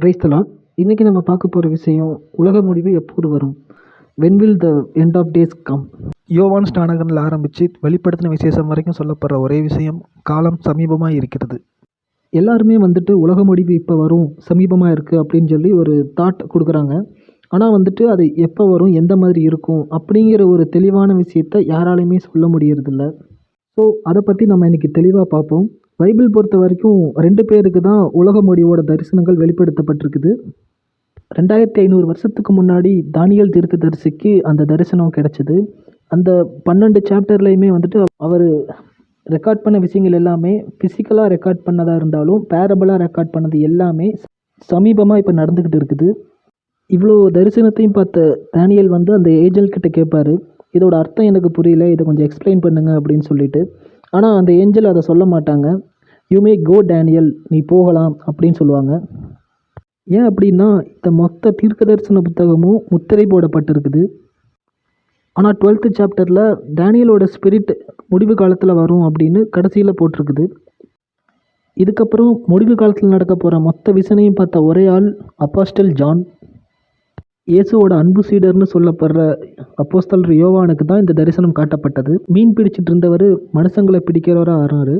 பிரைஸ்தலான் இன்றைக்கி நம்ம பார்க்க போகிற விஷயம் உலக முடிவு எப்போது வரும்? When will the end of days come யோவான் ஸ்நானகனில் ஆரம்பித்து வெளிப்படுத்தின விசேஷம் வரைக்கும் சொல்லப்படுற ஒரே விஷயம் காலம் சமீபமாக இருக்கிறது. எல்லாருமே வந்துட்டு உலக முடிவு இப்போ வரும் சமீபமாக இருக்குது அப்படின்னு சொல்லி ஒரு தாட் கொடுக்குறாங்க. ஆனால் வந்துட்டு அது எப்போ வரும் எந்த மாதிரி இருக்கும் அப்படிங்கிற ஒரு தெளிவான விஷயத்த யாராலையுமே சொல்ல முடியறதில்ல. ஸோ அதை பற்றி நம்ம இன்றைக்கி தெளிவாக பார்ப்போம். பைபிள் பொறுத்த வரைக்கும் ரெண்டு பேருக்கு தான் உலக முடிவோட தரிசனங்கள் வெளிப்படுத்தப்பட்டிருக்குது. ரெண்டாயிரத்தி ஐநூறு வருஷத்துக்கு முன்னாடி தானியல் தீர்க்க தரிசிக்கு அந்த தரிசனம் கிடைச்சிது. அந்த பன்னெண்டு சாப்டர்லையுமே வந்துட்டு அவர் ரெக்கார்ட் பண்ண விஷயங்கள் எல்லாமே ஃபிசிக்கலாக ரெக்கார்ட் பண்ணதாக இருந்தாலும் பேரபலாக ரெக்கார்ட் பண்ணது எல்லாமே சமீபமாக இப்போ நடந்துக்கிட்டு இருக்குது. இவ்வளோ தரிசனத்தையும் பார்த்த தானியல் வந்து அந்த ஏஜென்ட் கிட்ட கேட்பாரு இதோட அர்த்தம் எனக்கு புரியல இதை கொஞ்சம் எக்ஸ்பிளைன் பண்ணுங்க அப்படின்னு சொல்லிட்டு. ஆனால் அந்த ஏஞ்சல் அதை சொல்ல மாட்டாங்க. யூ மே கோ டேனியல் நீ போகலாம் அப்படின்னு சொல்லுவாங்க. ஏன் அப்படின்னா இந்த மொத்த தீர்க்க தரிசன புத்தகமும் முத்திரை போடப்பட்டிருக்குது. ஆனால் டுவெல்த்து சாப்டரில் டேனியலோட ஸ்பிரிட் முடிவு காலத்தில் வரும் அப்படின்னு கடைசியில் போட்டிருக்குது. இதுக்கப்புறம் முடிவு காலத்தில் நடக்க போகிற மொத்த விசனையும் பார்த்த ஒரே ஆள் அப்பாஸ்டல் ஜான் இயேசுவோட அன்பு சீடர்னு சொல்லப்படுற அப்போஸ்தல் யோவானுக்கு தான் இந்த தரிசனம் காட்டப்பட்டது. மீன் பிடிச்சிட்டு இருந்தவர் மனுஷங்களை பிடிக்கிறவராக ஆனார்.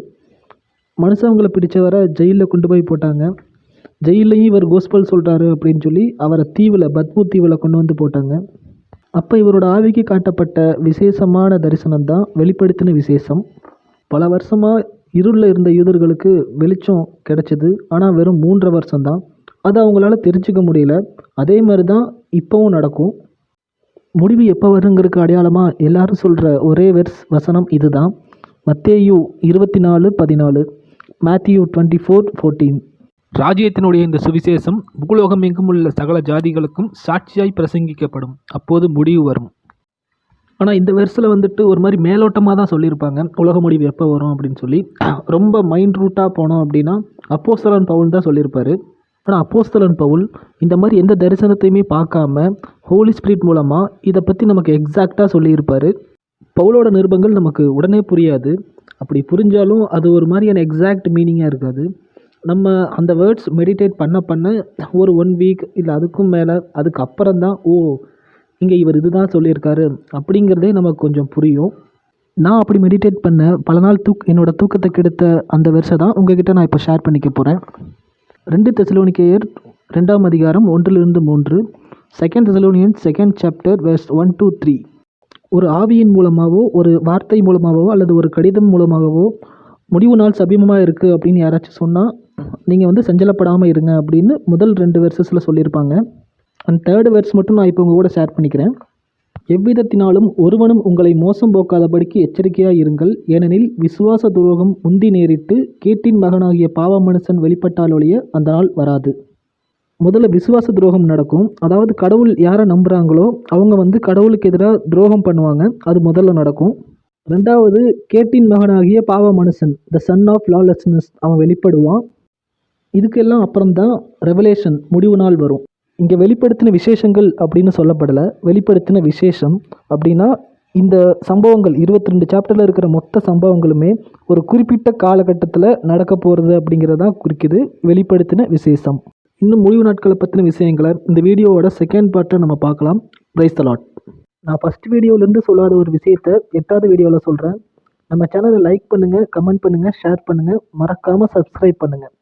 மனுஷங்களை பிடிச்சவரை ஜெயிலில் கொண்டு போய் போட்டாங்க. ஜெயிலையும் இவர் கோஸ்பல் சொல்கிறாரு அப்படின்னு சொல்லி அவரை தீவில் பத்மு தீவில் கொண்டு வந்து போட்டாங்க. அப்போ இவரோட ஆவிக்கு காட்டப்பட்ட விசேஷமான தரிசனம் தான் வெளிப்படுத்தின விசேஷம். பல வருஷமாக இருளில் இருந்த யூதர்களுக்கு வெளிச்சம் கிடைச்சிது. ஆனால் வெறும் மூன்றரை வருஷம்தான் அதை அவங்களால தெரிஞ்சுக்க முடியல. அதே மாதிரி தான் இப்போவும் நடக்கும். முடிவு எப்போ வருங்கிறதுக்கு அடையாளமாக எல்லாரும் சொல்கிற ஒரே வெர்ஸ் வசனம் இதுதான். மத்தேயு இருபத்தி நாலு பதினாலு. மேத்யூ டுவெண்ட்டி ஃபோர் ஃபோர்டீன் ராஜ்யத்தினுடைய இந்த சுவிசேஷம் பூலோகம் எங்கும் உள்ள சகல ஜாதிகளுக்கும் சாட்சியாய் பிரசங்கிக்கப்படும். அப்போது முடிவு வரும். ஆனால் இந்த வருஷத்தில் வந்துட்டு ஒரு மாதிரி மேலோட்டமாக தான் சொல்லியிருப்பாங்க. உலக முடிவு எப்போ வரும் அப்படின்னு சொல்லி. ரொம்ப மைண்ட் ரூட்டாக போனோம் அப்படின்னா அப்போஸ்தலன் பவுல் தான் சொல்லியிருப்பார். ஆனால் அப்போஸ்தலன் பவுல் இந்த மாதிரி எந்த தரிசனத்தையுமே பார்க்காம ஹோலி ஸ்பிரிட் மூலமாக இதை பற்றி நமக்கு எக்ஸாக்டாக சொல்லியிருப்பார். பவுலோட நிருபங்கள் நமக்கு உடனே புரியாது. அப்படி புரிஞ்சாலும் அது ஒரு மாதிரியான எக்ஸாக்ட் மீனிங்காக இருக்காது. நம்ம அந்த வேர்ட்ஸ் மெடிடேட் பண்ண பண்ண ஒரு ஒன் வீக் இல்லை அதுக்கும் மேலே அதுக்கு அப்புறம் தான் ஓ இங்கே இவர் இதுதான் சொல்லியிருக்காரு அப்படிங்கிறதே நமக்கு கொஞ்சம் புரியும். நான் அப்படி மெடிடேட் பண்ண பல நாள் தூக் என்னோடய தூக்கத்தை கெடுத்த அந்த வருஷம் தான் உங்ககிட்ட நான் இப்போ ஷேர் பண்ணிக்க போகிறேன் ரெண்டு தெசலோனிக்கேயர் ரெண்டாம் அதிகாரம் ஒன்றிலிருந்து மூன்று second Thessalonian second chapter verse one two three ஒரு ஆவியின் மூலமாகவோ ஒரு வார்த்தை மூலமாகவோ அல்லது ஒரு கடிதம் மூலமாகவோ முடிவு நாள் சபீமமாக இருக்குது அப்படின்னு யாராச்சும் சொன்னால் நீங்கள் வந்து சஞ்சலப்படாமல் இருங்க அப்படின்னு முதல் ரெண்டு வெர்சஸில் சொல்லியிருப்பாங்க. அண்ட் தேர்டு வெர்ஸ் மட்டும் நான் இப்போ உங்கள் கூட ஷேர் பண்ணிக்கிறேன். எவ்விதத்தினாலும் ஒருவனும் உங்களை மோசம் போக்காதபடிக்கு எச்சரிக்கையாக இருங்கள் ஏனெனில் விசுவாச துரோகம் முந்தி நேரிட்டு கேட்டின் மகனாகிய பாவ மனுஷன் வெளிப்பட்டாலொழிய அந்த நாள் வராது. முதல்ல விசுவாச துரோகம் நடக்கும். அதாவது கடவுள் யாரை நம்புகிறாங்களோ அவங்க வந்து கடவுளுக்கு எதிராக துரோகம் பண்ணுவாங்க. அது முதல்ல நடக்கும். ரெண்டாவது கேட்டின் மகனாகிய பாவ மனுஷன் த சன் ஆஃப் லாலெஸ்னஸ் அவன் வெளிப்படுவான். இதுக்கெல்லாம் அப்புறம்தான் ரெவலேஷன் முடிவு நாள் வரும். இங்கே வெளிப்படுத்தின விசேஷங்கள் அப்படின்னு சொல்லப்படலை. வெளிப்படுத்தின விசேஷம் அப்படின்னா இந்த சம்பவங்கள் இருபத்தி ரெண்டு சாப்டரில் இருக்கிற மொத்த சம்பவங்களுமே ஒரு குறிப்பிட்ட காலகட்டத்தில் நடக்க போகிறது அப்படிங்கிறதான் குறிக்குது. வெளிப்படுத்தின விசேஷம். இன்னும் முடிவு நாட்களை பற்றின விஷயங்களை இந்த வீடியோவோட செகண்ட் பார்ட்டை நம்ம பார்க்கலாம். பிரைஸ் தலாட் நான் ஃபஸ்ட் வீடியோலேருந்து சொல்லாத ஒரு விஷயத்த எட்டாவது வீடியோவில் சொல்கிறேன் நம்ம சேனலை லைக் பண்ணுங்கள் கமெண்ட் பண்ணுங்கள் ஷேர் பண்ணுங்கள் மறக்காமல் சப்ஸ்கிரைப் பண்ணுங்கள்